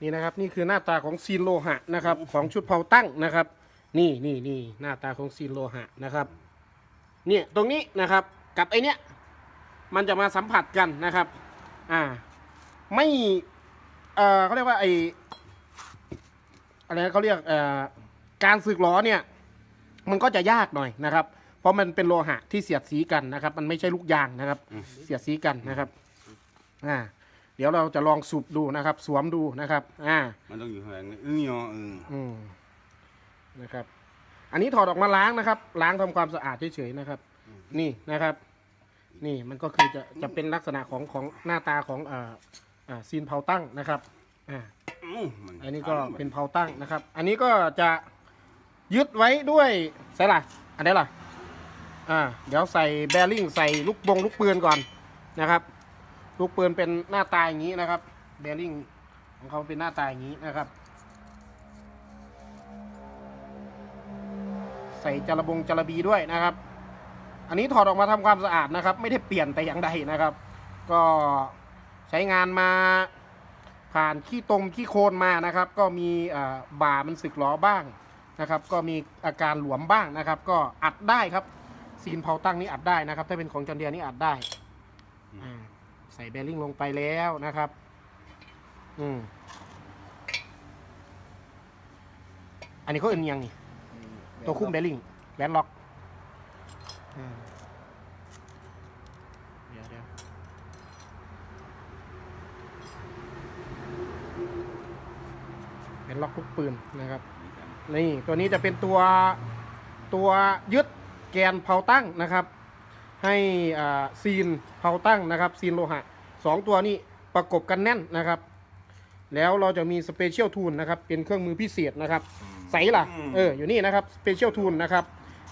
นี่นะครับนี่คือหน้าตาของซีนโลหะนะครับ ของชุดเผาตั้งนะครับ นี่นี่นี่หน้าตาของซีนโลหะนะครับ เนี่ยตรงนี้นะครับกับไอเนี้ยมันจะมาสัมผัสกันนะครับ อ่า ไม่เออเขาเรียกว่าไออะไรเขาเรียกเอ่อการสึกล้อเนี่ย มันก็จะยากหน่อยนะครับ เพราะมันเป็นโลหะที่เสียดสีกันนะครับ มันไม่ใช่ลูกยางนะครับ เสียดสีกันนะครับ อ่า ดี๋ยวเราจะลองสูบดูนะครับ สวมดูนะครับ อ่า มันต้องอยู่ข้างหลังอึ้งยอเอออืมนะครับ อันนี้ถอดออกมาล้างนะครับ ล้างทำความสะอาดเฉยๆนะครับ นี่นะครับ นี่มันก็คือจะจะเป็นลักษณะของของหน้าตาของอ่าอ่าซีนเผาตั้งนะครับอ่า อื้อมัอันนี้ก็เป็นเผาตั้งนะครับ อันนี้ก็จะยึดไว้ด้วยใส่ล่ะ อันนี้ล่ะ อ่า เดี๋ยวใส่แบริ่งใส่ลูกบงลูกปืนก่อนนะครับ ลูกปืนเป็นหน้าตาอย่างนี้นะครับแบริ่งของเขาเป็นหน้าตาอย่างนี้นะครับ ใส่จระบงจระบีด้วยนะครับ อันนี้ถอดออกมาทำความสะอาดนะครับ ไม่ได้เปลี่ยนแต่อย่างใดนะครับ ก็ใช้งานมาผ่านขี้ตมขี้โคลนมานะครับ ก็มีอ่าบ่ามันสึกหรอบ้างนะครับ ก็มีอาการหลวมบ้างนะครับ ก็อัดได้ครับซีนเผาตั้งนี้อัดได้นะครับ ถ้าเป็นของจอนเดียนี่อัดได้อ่าใส่แบริ่งลงไปแล้วนะครับ อืมอันนี้เขาเอ็นยังนี่ตัวคุ้มแบริ่งแวนล็อกอ่าเดี๋ยวเดี๋ยวเป็นล็อกลูกปืนนะครับนี่ตัวนี้จะเป็นตัวตัวยึดแกนเผาตั้งนะครับ ให้อ่าซีนเผาตั้งนะครับ ซีนโลหะ สองตัวนี้ประกบกันแน่นนะครับ แล้วเราจะมีสเปเชียลทูลนะครับ เป็นเครื่องมือพิเศษนะครับ ใสล่ะเออ อยู่นี่นะครับสเปเชียลทูลนะครับ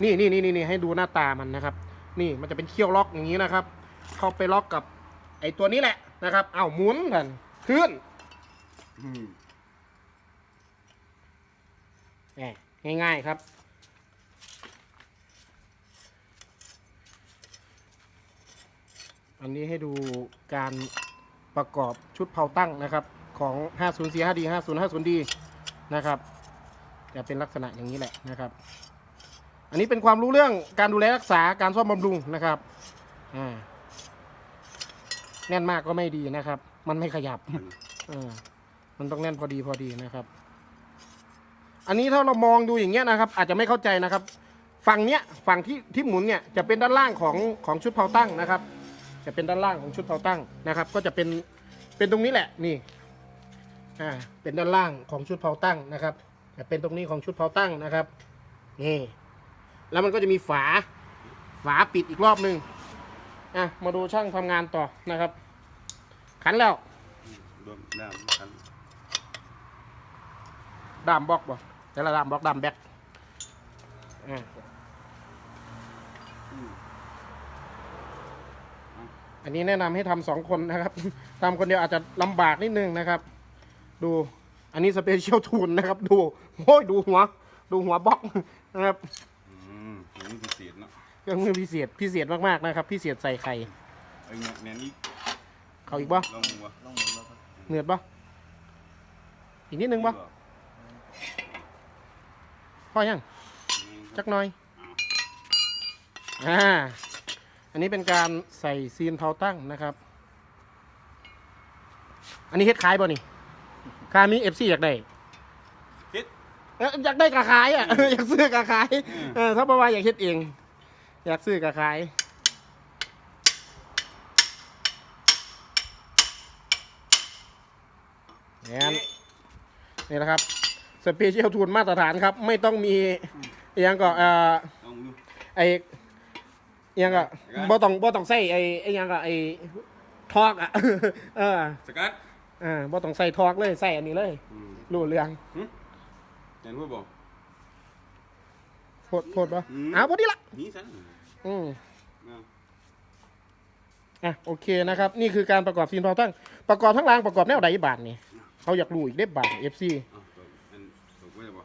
นี่นี่นี่นี่ให้ดูหน้าตามันนะครับ นี่มันจะเป็นเขี้ยวล็อกอย่างนี้นะครับ เข้าไปล็อกกับไอ้ตัวนี้แหละนะครับ เอาหมุนกันขึ้น อืม แหมง่ายๆครับ อันนี้ให้ดูการประกอบชุดเผาตั้งนะครับ ของ 504 5D 5050D นะครับจะเป็นลักษณะอย่างนี้แหละนะครับ อันนี้เป็นความรู้เรื่องการดูแลรักษาการซ่อมบำรุงนะครับอ่าแน่นมากก็ไม่ดีนะครับ มันไม่ขยับเออมันต้องแน่นพอดีพอดีนะครับ อันนี้ถ้าเรามองดูอย่างเงี้ยนะครับ อาจจะไม่เข้าใจนะครับ ฝั่งเนี้ยฝั่งที่ที่หมุนเนี่ยจะเป็นด้านล่างของของชุดเผาตั้งนะครับ จะเป็นด้านล่างของชุดเผาตั้งนะครับ ก็จะเป็นเป็นตรงนี้แหละนี่อ่าเป็นด้านล่างของชุดเผาตั้งนะครับจะเป็นตรงนี้ของชุดเผาตั้งนะครับนี่แล้วมันก็จะมีฝาฝาปิดอีกรอบหนึ่งอะมาดูช่างทำงานต่อนะครับ ขันแล้วโดนน้ำคันดามบล็อกบ่แต่ละดามบล็อกดามแบ็คอ่า อันนี้แนะนำให้ทำสองคนนะครับทำคนเดียวอาจจะลำบากนิดนึงนะครับ ดูอันนี้สเปเชียลทูนนะครับ ดูโอ้ยดูหัว ดูหัวบล็อกนะครับอืมอย่างนี้พิเศษเนาะเครื่องมือพิเศษพิเศษมากๆนะครับ พิเศษใส่ไข่ไอ้เนี่ยแนนอีกเขาอีกบ่ลองดูวะต้องหมุนแล้วก็เหนือดบ่อีกนิดนึงบ่พอยังจักหน่อยอ่า อันนี้เป็นการใส่ซีนเผาตั้งนะครับ อันนี้เฮ็ดขายบ่นี่คามีเอฟซีอยากได้คิดเอ้ยอยากได้กะขายอะ อยากซื้อกะขายเออถ้าบอกว่าอยากเฮ็ดเอง อยากซื้อกะขายเนี่ยนี่นะครับ สเปเชียลทูนมาตรฐานครับ ไม่ต้องมีอหยังก็เอ่อลองดูไอ อหยังก็บ่ต้องบ่ต้องใส่ไอไอหยังก็ไอทอกอะ เออสกัดเอ่าบ่ต้องใส่ทอกเลยใส่อันนี้เลยอืมรู้เรื่องแนนพูดบอก โพดโพดบ่อ้าวพอดีละนี่สันอืม เอา อะโอเคนะครับนี่คือการประกอบซีนพอตั้งประกอบทั้งรางประกอบแนวใดบาทนี่เขาอยากรู้อีกได้บาท FC เอาตัวอันตัวไว้บ่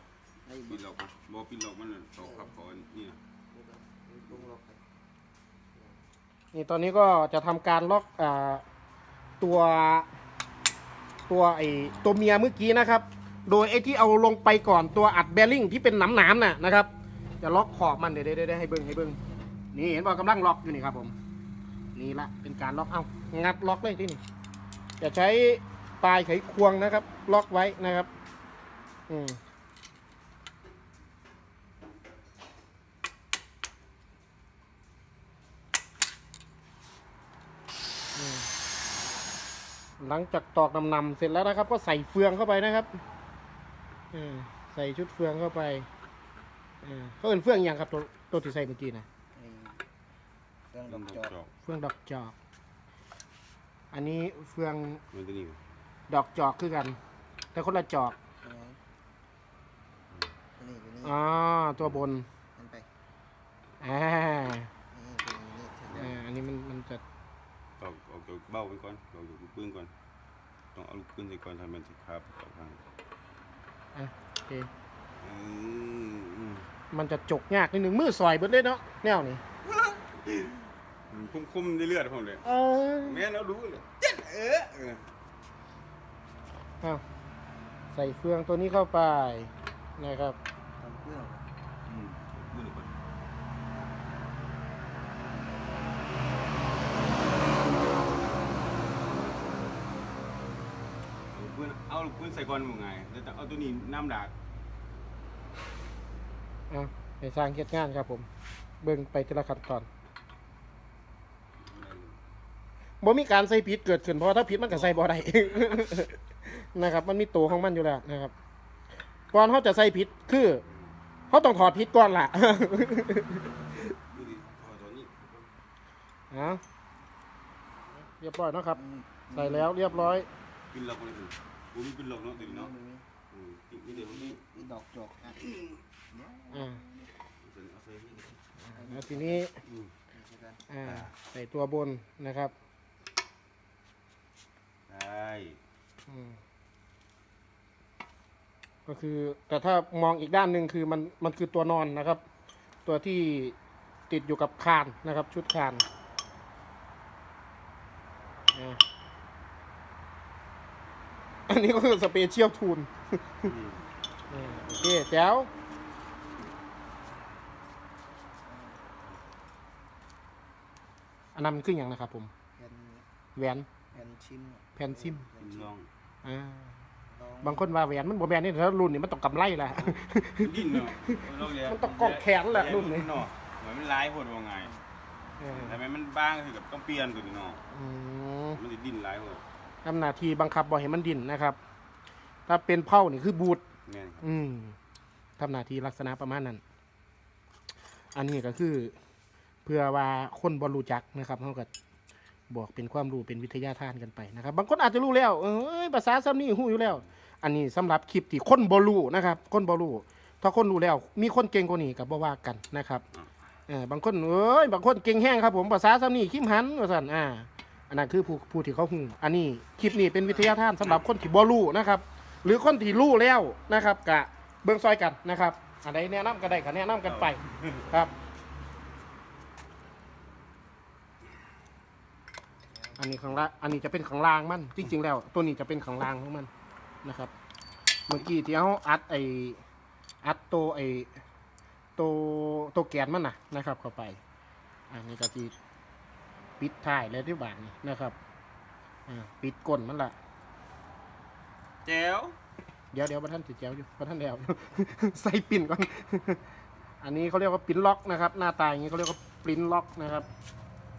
ให้ปิดหลอกบ่ปิดหลอกมันตอกขับก่อนนี่นะ ลุงล็อกไป นี่ตอนนี้ก็จะทำการล็อกอตัวตัวไอตัวเมียเมื่อกี้นะครับ โดยไอที่เอาลงไปก่อนตัวอัดแบริ่งที่เป็นหนามๆน่ะนะครับ จะล็อกขอบมันเดี๋ยวเดี๋ยวเดี๋ยวให้เบิ้งให้เบิ้งนี่เห็นบอกกำลังล็อกอยู่นี่ครับผม นี่ละเป็นการล็อกเอางัดล็อกเลยที่นี่จะใช้ปลายไขควงนะครับ ล็อกไว้นะครับ อืม หลังจากตอกนำๆเสร็จแล้วนะครับ ก็ใส่เฟืองเข้าไปนะครับอืมใส่ชุดเฟืองเข้าไปอ่าเขาเป็นเฟืองอหย่างครับตัวตัวที่ใส่เมื่อกี้นะไอ้เครื่องดต้อมกดจออกกจอกเฟืองดอกจอก อันนี้เฟืองมันจะนี่ดอกจอกคือกัน แต่คนละจอกใช่ไหมตัวนี้ตัวนี้อ๋อตัวบนมันไปอ่า นี่ตัวนี้เสร็จแล้ว อ่าอันนี้มันมันจะ ออกออกจากเบ้าไปก่อน ออกจากลูกปืนก่อน ต้องเอาลูกปืนใส่ก่อนทำมันสิครับออกทางอะโอเคอืมอืมมันจะจกยากนิดนึงมือซอยเบิดเลยเนาะแนวนี้มันคุ้มๆได้เลือดผมเลยเออแม่เรารู้เลยเจ็ดเออเอออ้าวใส่เฟืองตัวนี้เข้าไปนะครับ ทำเครื่อง อืมมือหนึ่งก่อนเอา ลูกปืนเอาลูกปืนใส่ก่อนมึงไงแล้วจะเอาตัวนี้น้ำดากอะไปสร้างเกียรติงานครับผม เบิ่งไปทีละขั้นตอนบ่มีการใส่ผิดเกิดขึ้นเพราะถ้าผิดมันก็ใส่บ่ได้ นะครับ มันมีตัวของมันอยู่แล้วนะครับก่อนเขาจะใส่ผิดคือเขาต้องถอดผิดก่อนล่ะ ดูดิพอตัวนี้นะเรียบร้อยเนาะครับ ใส่แล้วเรียบร้อยปินล็อกเลยคุณ กูมีปินล็อกเนาะตัวนี้เนาะมีมีอืมมีเดี๋ยวนี้มีดอกจอกอะอ่าเอาใส่นี่แล้วทีนี้อืมนี่ใช่กันอ่าใส่ตัวบนนะครับได้อืมก็คือแต่ถ้ามองอีกด้านหนึ่งคือมันมันคือตัวนอนนะครับ ตัวที่ติดอยู่กับคานนะครับ ชุดคานอ่า อันนี้ก็คือสเปเชียลทูนอืมโอเคแจ๋วอันนั้นมันขึ้นอหย่างนะครับผมแผ่นแหวนแผ่นชิมแผ่นซิมแผ่ปินนชิมลองอ่าลองบางคนว่าแหวนมันบ่แหวนนี่ถ้ารุ่นนี้มันต้องกำไรแหละดิ้นเนาะมันต้องกอกแขนแหละรุ่นนี้เนาะเหมือนมันร้ายโหดว่าไงเออแต่มันมันบ้างคือกับต้องเปลี่ยนตัวนี้เนาะอืมมันจะดิ้นร้ายโหด ทำหน้าที่บังคับบ่ให้มันดิ่นนะครับ ถ้าเป็นเผานี่คือบูดแม่นครับอืมทำหน้าที่ลักษณะประมาณนั้น อันนี้ก็คือ เพื่อว่าคนบรรู้จักนะครับเขาก็บอกเป็นความรู้เป็นวิทยาทานกันไปนะครับ บางคนอาจจะรู้แล้ว เอ้ยภาษาซ้ำนี่หูอยู่แล้ว อันนี้สำหรับคลิปที่คนบรู้นะครับ คนบรู้ถ้าคนรู้แล้ว มีคนเก่งกว่านี้กับบ่ว่ากันนะครับ เออบางคนเอ้ยบางคนเก่งแห้งครับผมภาษาซ้ำนี่คิมหันว่าสั่นอ่า อันนั้นคือผู้ผู้ที่เขาหูอันนี้คลิปนี้เป็นวิทยาทานสำหรับคนที่บ่รู้นะครับ หรือคนที่รู้แล้วนะครับกะเบิ่งซอยกันนะครับ อันใดแนะนำก็ได้ก็แนะนำกันไปครับ อันนี้ข้างล่างอันนี้จะเป็นข้างล่างมันจริง ๆ แล้ว ตัวนี้จะเป็นข้างล่างของมันนะครับ เมื่อกี้ที่เขาอัดไออัดตัวไอตัวตัวแกนมันนะนะครับ เข้าไป อันนี้ก็ที่ ปิดท้ายเลยที่บานนี่นะครับอ่าปิดก้นมันละแจ๋วเดี๋ยวเดี๋ยวพระท่านติดแจวอยู่พระท่านแล้ว ใส่ปิ่นก่อน อันนี้เขาเรียกว่าปิ้นล็อกนะครับ หน้าตาอย่างนี้เขาเรียกว่าปริ้นล็อกนะครับ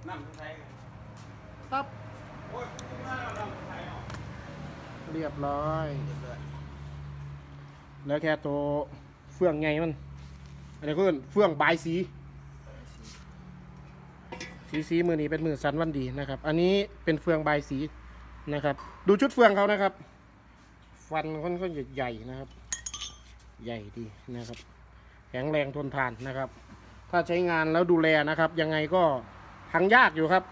น้ำใช้ครับโอ้ยน้ำน้ำใช้เนาะเรียบร้อย เรียบร้อยแล้วแค่ตัวเฟื่องไงมันอันนี้ก็คือเฟื่องบายสี สีสีมือนี้เป็นมือสันวันดีนะครับ อันนี้เป็นเฟืองใบสีนะครับ ดูชุดเฟืองเขานะครับ ฟันค่อนข้างใหญ่นะครับ ใหญ่ดีนะครับ แข็งแรงทนทานนะครับ ถ้าใช้งานแล้วดูแลนะครับ ยังไงก็พังยากอยู่ครับ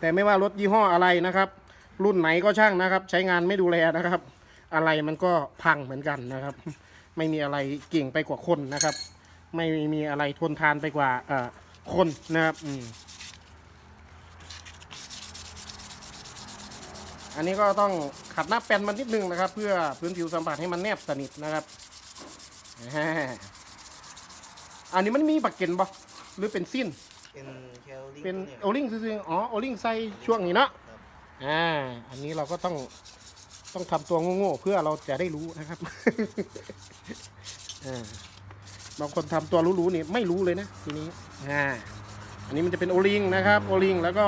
แต่ไม่ว่ารถยี่ห้ออะไรนะครับ รุ่นไหนก็ช่างนะครับ ใช้งานไม่ดูแลนะครับ อะไรมันก็พังเหมือนกันนะครับ ไม่มีอะไรเก่งไปกว่าคนนะครับ ไม่มีอะไรทนทานไปกว่าเอ่อ คนนะครับอืมอันนี้ก็ต้องขัดหน้าแป้นมันนิดนึงนะครับ เพื่อพื้นผิวสัมผัสให้มันแนบสนิทนะครับแหมอันนี้มันมีปักเก็นบ่หรือเป็นสิ้น เป็นแคลรี่เป็นยโอลิงซื่อๆอ๋อโอลิงใส่ช่วงนี้เนาะครับอ่า อันนี้เราก็ต้องต้องทำตัวโง่ๆเพื่อเราจะได้รู้นะครับอ่า บางคนทำตัวรู้ๆนี่ไม่รู้เลยนะทีนี้อ่าอันนี้มันจะเป็นโอลิงนะครับโอลิงแล้วก็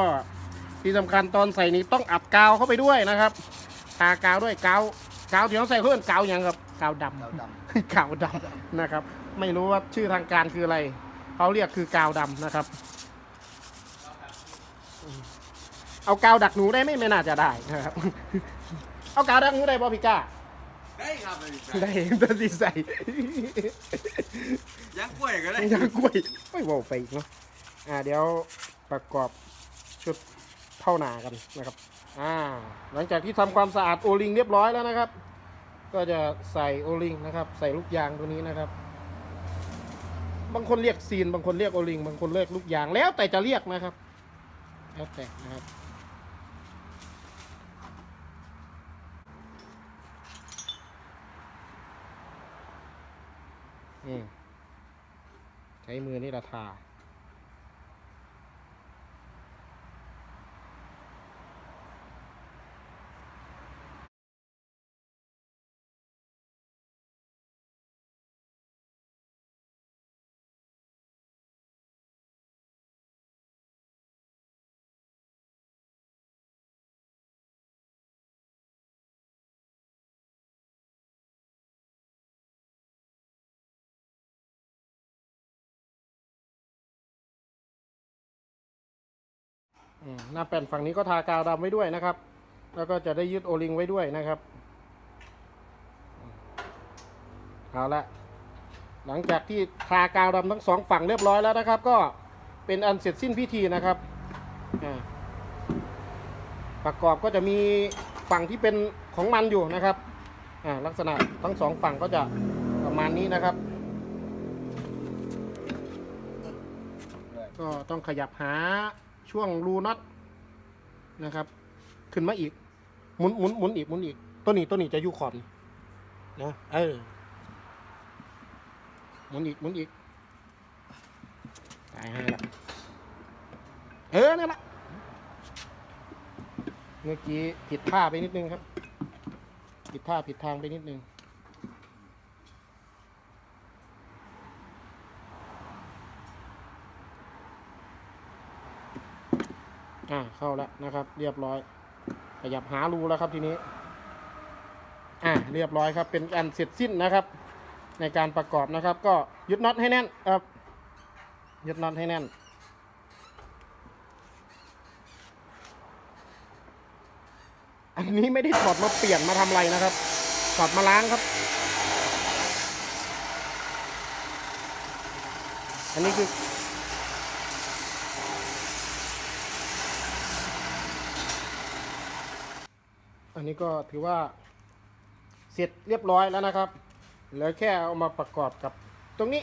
ที่สำคัญตอนใส่นี่ต้องอัดกาวเข้าไปด้วยนะครับทากาวด้วยกาวกาวที่เราใส่เพื่อนกาวอย่างครับกาวดำกาวดกาวดำนะครับ ไม่รู้ว่าชื่อทางการคืออะไรเขาเรียกคือกาวดำนะครับ เอากาวดักหนูได้ไหมไม่น่าจะได้นะครับ เอากาวดักหนูได้ป่ะพี่ก้า ได้ครับเลยได้ตัวสีใส่ยังกล้วยก็ได้ยางกล้วยไม่บอกไปอีกเนาะอ่าเดี๋ยวประกอบชุดเท่าหนากันนะครับอ่าหลังจากที่ทำความสะอาดโอลิงเรียบร้อยแล้วนะครับ ก็จะใส่โอลิงนะครับ ใส่ลูกยางตัวนี้นะครับ บางคนเรียกซีนบางคนเรียกโอลิงบางคนเรียกลูกยางแล้วแต่จะเรียกนะครับแล้วแต่นะครับ ใช้มือนี่ละทา หน้าแป้นฝั่งนี้ก็ทากาวดำไว้ด้วยนะครับ แล้วก็จะได้ยึดโอลิงไว้ด้วยนะครับเอาละหลังจากที่ทากาวดำทั้งสองฝั่งเรียบร้อยแล้วนะครับ ก็เป็นอันเสร็จสิ้นพิธีนะครับอ่าประกอบก็จะมีฝั่งที่เป็นของมันอยู่นะครับอ่าลักษณะทั้งสองฝั่งก็จะประมาณนี้นะครับ ก็ต้องขยับหา ช่วงรูน็อตนะครับ ขึ้นมาอีกหมุนหมุนหมุนอีกหมุนอีกตัวนี้ตัวนี้จะอยู่ขอบนี่นะเออหมุนอีกหมุนอีกตายให้ละเออนั่นแหละเมื่อกี้ผิดท่าไปนิดนึงครับ ผิดท่าผิดทางไปนิดนึง อ่าเข้าแล้วนะครับ เรียบร้อย ขยับหารูแล้วครับทีนี้ อ่าเรียบร้อยครับ เป็นอันเสร็จสิ้นนะครับ ในการประกอบนะครับ ก็ยึดน็อตให้แน่นครับยึดน็อตให้แน่นอันนี้ไม่ได้ถอดมาเปลี่ยนมาทำอะไรนะครับถอดมาล้างครับ อันนี้คือ นนี้ก็ถือว่า เสร็จเรียบร้อยแล้วนะครับ เหลือแค่เอามาประกอบกับตรงนี้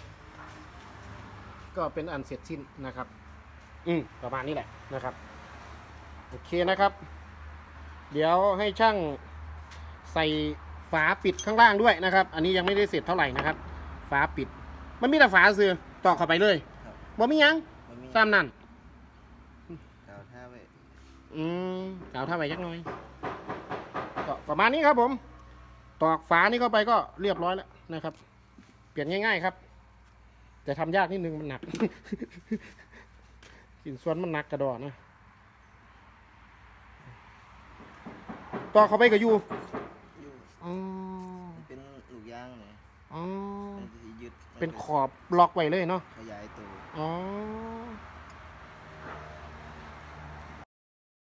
ก็เป็นอันเสร็จสิ้นนะครับ อืมประมาณนี้แหละนะครับ โอเคนะครับ เดี๋ยวให้ช่างใส่ฝาปิดข้างล่างด้วยนะครับ อันนี้ยังไม่ได้เสร็จเท่าไหร่นะครับ ฝาปิด มันมีแต่ฝาเสือต่อเข้าไปเลยครับบ่มีหยังมันมีตามนั่น กาวท่าไว้ อืมกล่าวท่าไปยักหน่อย ก็ประมาณนี้ครับผม ตอกฝานี่เข้าไปก็เรียบร้อยแล้วนะครับ เปลี่ยนง่าย ๆครับ แต่ทำยากนิดนึงมันหนักสินส่วนมันหนักกระดอนะตอกเข้าไปก็อยู่อยู่อ๋อมันเป็นลูกยางเนี่ยอ๋อมันจะยึดเป็นขอบล็อกไว้เลยเนาะขยายตัวอ๋อ